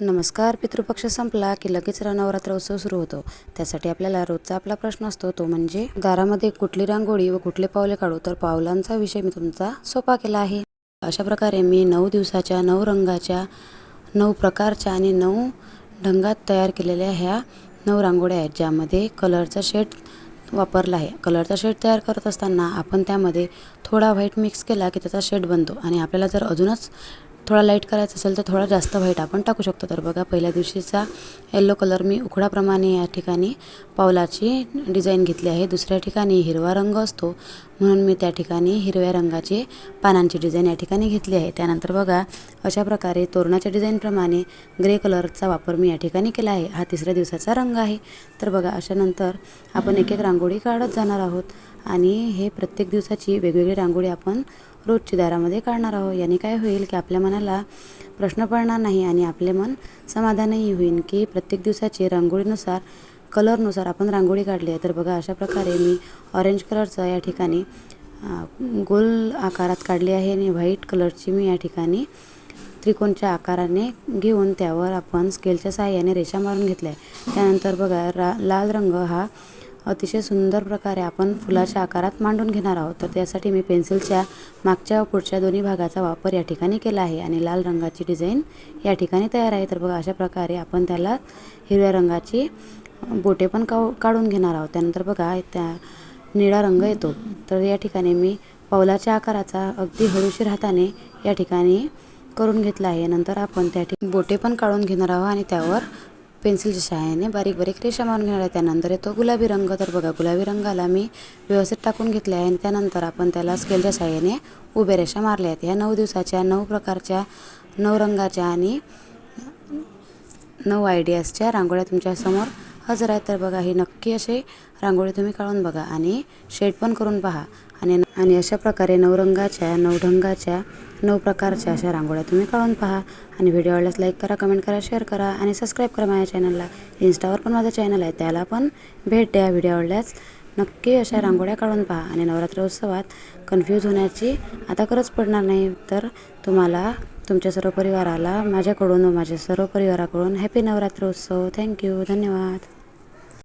नमस्कार पितृपक्ष संपला की लगेच नवरात्र उत्सव सुरू होतो. त्यासाठी आपल्याला रोजचा आपला प्रश्न असतो तो म्हणजे दारामध्ये कुठली रांगोळी व कुठले पावले काढू तर पावलांचा विषय मी तुमचा सोपा केला आहे. अशा प्रकारे मी नऊ दिवसाच्या नऊ रंगाच्या नऊ प्रकारच्या आणि नऊ ढंगात तयार केलेल्या ह्या नऊ रांगोळ्या आहेत ज्यामध्ये कलरचा शेड वापरला आहे. कलरचा शेड तयार करत असताना आपण त्यामध्ये थोडा व्हाईट मिक्स केला की त्याचा शेड बनतो आणि आपल्याला जर अजूनच थोडा लाइट करायचा असेल तर थोडा जास्त व्हाईट आपण टाकू शकतो. तर बघा पहिल्या दिवशीचा येल्लो कलर मी उकडाप्रमाणे या ठिकाणी पावलाची डिझाईन घेतली आहे. दुसऱ्या ठिकाणी हिरवा रंग असतो म्हणून मी त्या ठिकाणी हिरव्या रंगाची पानांची डिझाईन या ठिकाणी घेतली आहे. त्यानंतर बघा अशा प्रकारे तोरणाच्या डिझाईनप्रमाणे ग्रे कलरचा वापर मी या ठिकाणी केला आहे. हा तिसऱ्या दिवसाचा रंग आहे. तर बघा अशानंतर आपण एक एक रांगोळी काढत जाणार आहोत. आणि हे प्रत्येक दिवसाची वेगवेगळी रांगोळी आपण रोजची दारामध्ये काढणार आहोत. याने काय होईल की आपल्या मनाला प्रश्न पडणार नाही आणि आपले मन समाधानही होईल की प्रत्येक दिवसाची रांगोळीनुसार कलरनुसार आपण रांगोळी काढली आहे. तर बघा अशा प्रकारे मी ऑरेंज कलरचं या ठिकाणी गोल आकारात काढली आहे आणि व्हाईट कलरची मी या ठिकाणी त्रिकोणच्या आकाराने घेऊन त्यावर आपण स्केलच्या सहाय्याने रेषा मारून घेतल्या आहे. त्यानंतर बघा रा लाल रंग हा अतिशय सुंदर प्रकारे आपण फुलाच्या आकारात मांडून घेणार आहोत. तर त्यासाठी मी पेन्सिलच्या मागच्या व पुढच्या दोन्ही भागाचा वापर या ठिकाणी केला आहे आणि लाल रंगाची डिझाईन या ठिकाणी तयार आहे. तर बघा अशा प्रकारे आपण त्याला हिरव्या रंगाची बोटे पण काढ काढून घेणार आहोत. त्यानंतर बघा त्या निळा रंग येतो. तर या ठिकाणी मी पावलाच्या आकाराचा अगदी हळूशीर हाताने या ठिकाणी करून घेतला आहे. नंतर आपण त्या ठिकाणी बोटे पण काढून घेणार आहोत आणि त्यावर पेन्सिलच्या सहाय्याने बारीक बारीक रेषा मारून घेणार आहे. त्यानंतर येतो गुलाबी रंग. तर बघा गुलाबी रंगाला मी व्यवस्थित टाकून घेतले आहे. आणि त्यानंतर आपण त्याला स्केलच्या सहाय्याने उभ्या रेषा मारल्या आहेत. ह्या नऊ दिवसाच्या नऊ प्रकारच्या नऊ रंगाच्या आणि नऊ आयडियाजच्या रांगोळ्या तुमच्यासमोर हजर आहेत तर बघा ही नक्की असे रांगोळी तुम्ही काढून बघा आणि शेड पण करून पहा. आणि आणि अशा प्रकारे नऊ रंगाच्या नऊ ढंगाच्या नऊ प्रकारच्या अशा रांगोळ्या तुम्ही काढून पहा. आणि व्हिडिओ आवडल्यास लाईक करा कमेंट करा शेअर करा आणि सबस्क्राईब करा माझ्या चॅनलला इन्स्टावर पण माझं चॅनल आहे त्याला पण भेट द्या. व्हिडिओ आवडल्यास नक्की अशा रांगोळ्या काढून पहा. आणि नवरात्र उत्सवात कन्फ्यूज होण्याची आता गरज पडणार नाही. तर तुम्हाला तुमच्या सर्व परिवाराला माझ्याकडून व माझ्या सर्व परिवाराकडून हॅपी नवरात्र उत्सव. थँक्यू धन्यवाद.